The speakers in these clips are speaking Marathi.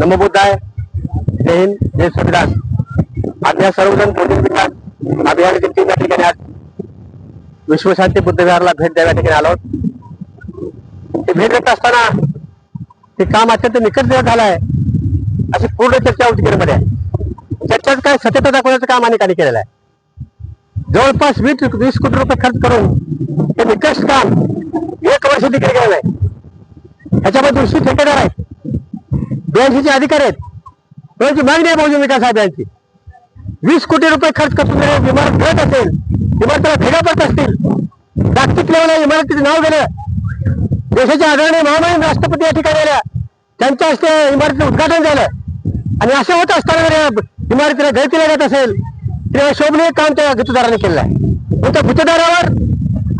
नमबुद्धाय जय हिंद जय संविधान आज या सर्वजण भोजन अभियानाचे तीन या ठिकाणी आज विश्वशांती बुद्धविहारला भेट द्याव्या ठिकाणी आलो ते भेट देत असताना ते काम अत्यंत निकट झालं आहे अशी पूर्ण चर्चा उद्गीरमध्ये आहे. चर्चेत काय सत्यता दाखवण्याचं काम अनेकांनी केलेलं आहे. जवळपास वीस वीस कोटी रुपये खर्च करून हे निकष काम एक वर्ष देखील केलं आहे. ह्याच्यामध्ये दुसरी ठेकेदार आहेत ब्याऐंशीचे अधिकारी आहेत. त्यांची मागणी आहे बहुजन विकास साहेबांची. वीस कोटी रुपये खर्च करून इमारत घडत असेल इमारतीला भेगा पडत असतील. जागतिक लेवलला इमारतीचं नाव गेलं. देशाच्या आदरणीय महामहिम राष्ट्रपती या ठिकाणी आल्या. त्यांच्या हस्ते इमारतीचं उद्घाटन झालं. आणि असं होत असताना जर इमारतीला गळतीला जात असेल तेव्हा शोभनीय काम त्या गुत्तदाराने केलं आहे. मग त्या गुत्तदारावर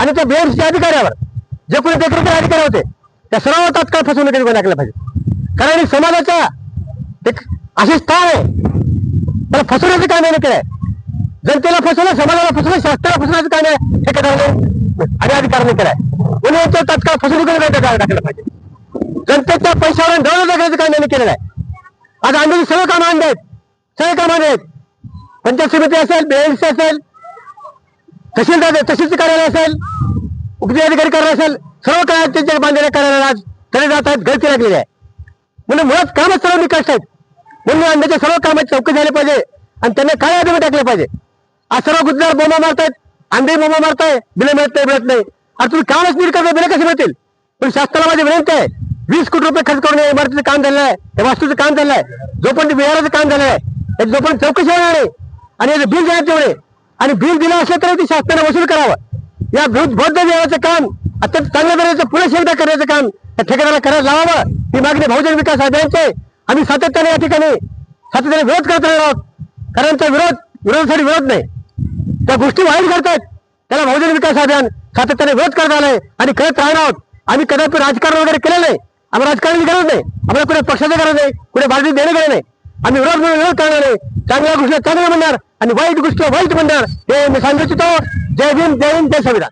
आणि त्या बीएमसीच्या अधिकाऱ्यावर जे कोणी देखरेखीचे अधिकारी होते त्या सर्व तात्काळ फसवणुकीत गुन्हा केला पाहिजे. कारण ही समाजाचा एक असे स्थान आहे. त्याला फसवण्याचं काम याने केलंय जनतेला फसवलं समाजाला फसवलं शास्त्राला फसवण्याचं काम आहे ठेकेदाराने आणि अधिकाऱ्यांनी केलंय म्हणून तत्काळ फसवणूक टाकायला पाहिजे. जनतेच्या पैशावर दळ टाकायचं काम यांनी केलेलं आहे. आज आंदोलन सगळं काम आणले आहेत. सगळे काम आणले आहेत. पंचायत समिती असेल बीएमसी असेल तहसीलदार तहसीलचं कार्यालय असेल उपजिल्हाधिकारी कार्यालय असेल सर्व काय त्यांच्या बांधलेल्या कार्यालयाला आज तरी जात आहेत गळती लागलेली आहे. म्हणजे मुळात कामच सर्व निकष आहेत. म्हणून अंड्याच्या सर्व कामात चौकी झाले पाहिजे. आणि त्यांना काय आधी टाकले पाहिजे? आज सर्व गुजरात बोमा मारतायत अंडे बोमा मारताय बिलं मिळत नाही मिळत नाही. आणि तुम्ही कामच नीट करता बिलं कसे मिळतील? पण शासनाला माझी विनंती आहे वीस कोटी रुपये खर्च करून या इमारतीचं काम झालेलं आहे वास्तूचं काम झालं आहे. जोपर्यंत विहाराचं काम झालं आहे जोपर्यंत चौकशी होणार आहे आणि याचं बिल देण्यात तेवढे आणि बिल दिलं असेल तर ते शासनाने वसूल करावं. या बौद्ध बौद्ध विहाराचं काम अत्यंत चांगल्या दर्जाचं पुरेशी एकदा करण्याचं काम त्या ठेकेदाराला करायला लावावं. ही मागणी बहुजन विकास आघाडीचे आम्ही सातत्याने या ठिकाणी सातत्याने विरोध करत राहणार आहोत. कारण त्या विरोध विरोधासाठी विरोध नाही. त्या गोष्टी वाईट करतात त्याला बहुजन विकास अभियान सातत्याने विरोध करत आलाय आणि करत राहणार आहोत. आम्ही कदापि राजकारण वगैरे केलं नाही. आम्हाला राजकारणाची गरज नाही. आम्हाला कुठे पक्षाचं गरज नाही. कुठे बाजू देणं गरज नाही. आम्ही विरोध म्हणून विरोध करणार नाही. चांगल्या गोष्टीला चांगलं म्हणणार आणि वाईट गोष्टीला वाईट म्हणणार. हे मी सांगू इच्छितो. जय भीम जय हिंद जय संविधान.